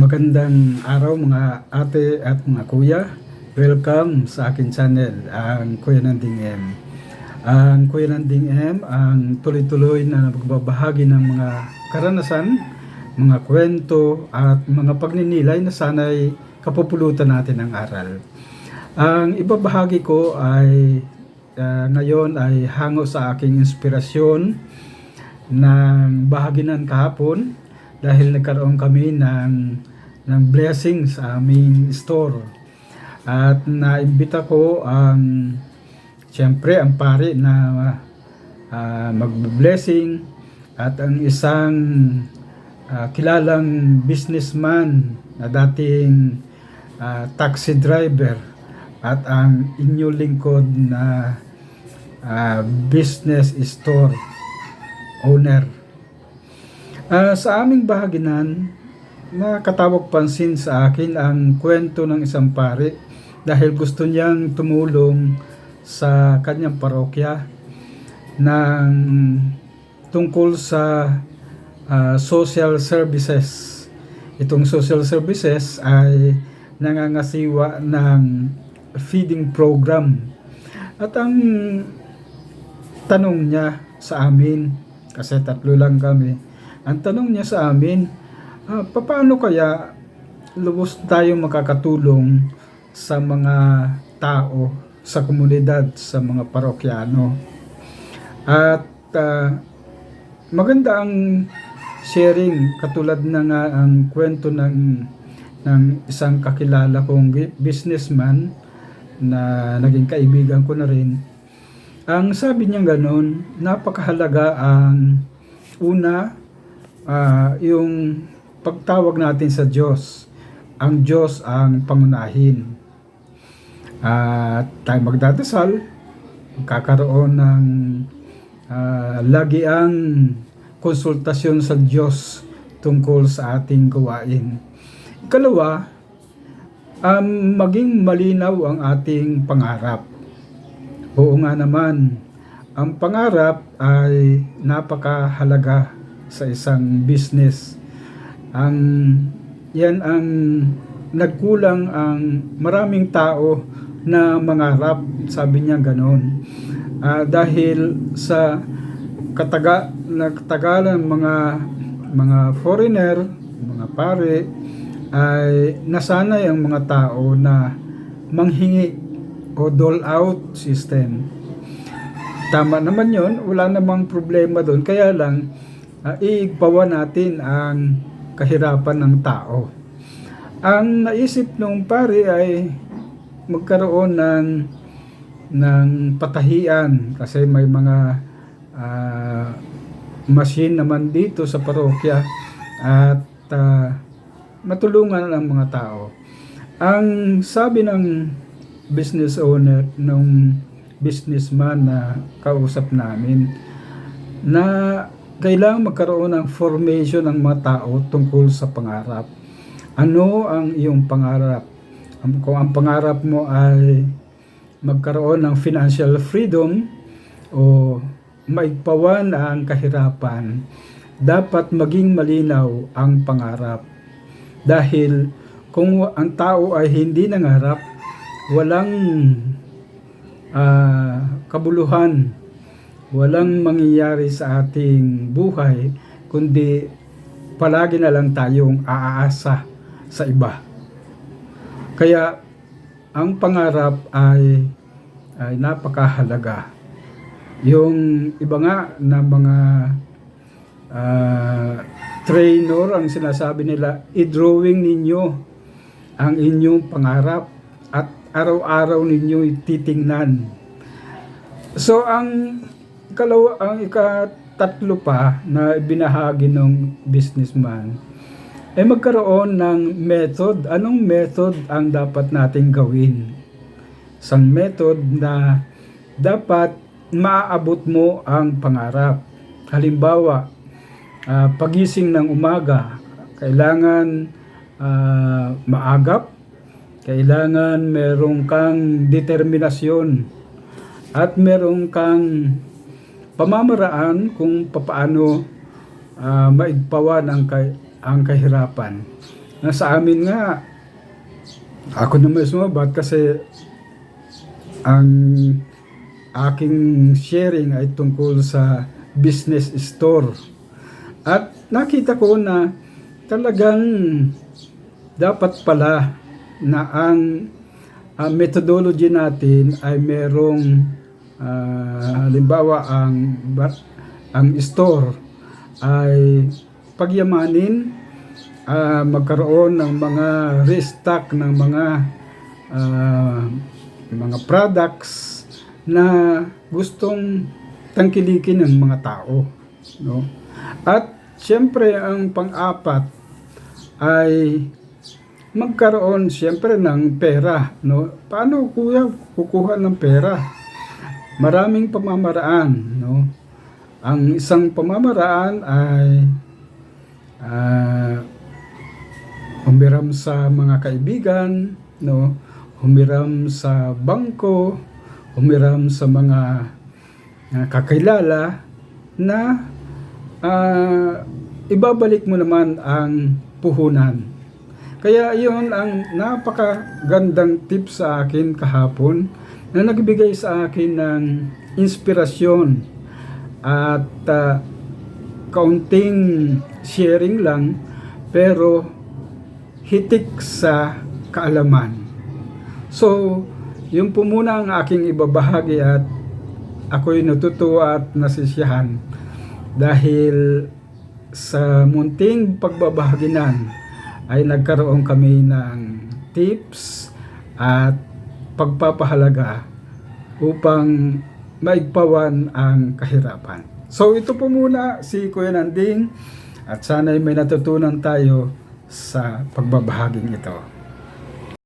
Magandang araw mga ate at mga kuya. Welcome sa akin channel, ang Kuya Nanding M. Ang Kuya Nanding M ang tuloy-tuloy na magbabahagi ng mga karanasan, mga kwento at mga pagninilay na sana'y kapupulutan natin ng aral. Ang ibabahagi ko ay ah, ngayon ay hango sa aking inspirasyon ng bahagi ng kahapon dahil nagkaroon kami ng ng blessing sa aming store. At naimbita ko ang siyempre ang pari na uh, mag-blessing at ang isang ah, kilalang businessman na dating ah, taxi driver at ang inyo lingkod na ah, business store owner. Ah, sa aming bahaginan, nakatawag pansin sa akin ang kwento ng isang pare dahil gusto niyang tumulong sa kanyang parokya ng tungkol sa ah, social services. Itong social services ay nangangasiwa ng feeding program. At ang tanong niya sa amin, kasi tatlo lang kami, ang tanong niya sa amin, ah, paano kaya lubos tayo makakatulong sa mga tao sa komunidad, sa mga parokyano. At ah, maganda ang sharing katulad na nga ang kwento ng ng isang kakilala kong businessman na naging kaibigan ko na rin. Ang sabi niya ganun, napakahalaga ang una ah, yung pagtawag natin sa Diyos. Ang Diyos ang pangunahin. At tayo magdadasal, magkakaroon ng ah, lagi ang konsultasyon sa Diyos tungkol sa ating gawain. Ikalawa, um, maging malinaw ang ating pangarap. Oo nga naman, ang pangarap ay napakahalaga sa isang business. Ang yan ang nagkulang ang maraming tao na mangarap, sabi niya ganon. Ah, dahil sa kataga nagtagalan mga mga foreigner, mga pare ay nasanay ang mga tao na manghingi o dole out system. Tama naman yon, wala namang problema doon. Kaya lang, uh, iigpawa natin ang kahirapan ng tao. Ang naisip nung pare ay magkaroon ng ng patahian kasi may mga ah, machine naman dito sa parokya at ah, matulungan ang mga tao. Ang sabi ng business owner nung businessman na kausap namin na kailangan magkaroon ng formation ng mga tao tungkol sa pangarap. Ano ang iyong pangarap? Ang- Kung ang pangarap mo ay magkaroon ng financial freedom o maigpawan ang kahirapan, dapat maging malinaw ang pangarap. Dahil kung ang tao ay hindi nangarap, walang ah, kabuluhan, walang mangyayari sa ating buhay, kundi palagi na lang tayong aasa sa iba. Kaya ang pangarap ay ay napakahalaga. Yung iba nga na mga ah, trainer ang sinasabi nila, i-drawing ninyo ang inyong pangarap at araw-araw ninyo titingnan. So ang kalawa ang ikatatlo pa na binahagi ng businessman ay magkaroon ng method. Anong method ang dapat nating gawin? Isang method na dapat maaabot mo ang pangarap. Halimbawa, ah, pagising ng umaga, kailangan ah, maagap, kailangan merong kang determinasyon at merong kang pamamaraan kung papaano ah, maigpawan ang, kay- ang kahirapan. na sa amin nga ako na mismo ba't kasi ang aking sharing ay tungkol sa business store at nakita ko na talagang dapat pala na ang ang methodology natin ay merong ah, halimbawa ang ang store ay pagyamanin ah, magkaroon ng mga restock ng mga ah, mga products na gustong tangkilikin ng mga tao no? At siyempre ang pang-apat ay magkaroon siyempre ng pera no? Paano kuya kukuha ng pera maraming pamamaraan no? Ang isang pamamaraan ay ah, humiram sa mga kaibigan no? Humiram sa bangko humiram sa mga ah, kakilala na ah, ibabalik mo naman ang puhunan. Kaya yun ang napakagandang tip sa akin kahapon na nagbigay sa akin ng inspirasyon at ah, kaunting sharing lang pero hitik sa kaalaman. So, yun po muna ang aking ibabahagi at ako'y natutuwa at nasisiyahan dahil sa munting pagbabahaginan ay nagkaroon kami ng tips at pagpapahalaga upang maigpawan ang kahirapan. So ito po muna si Kuya Nanding at sana'y may natutunan tayo sa pagbabahaging ito.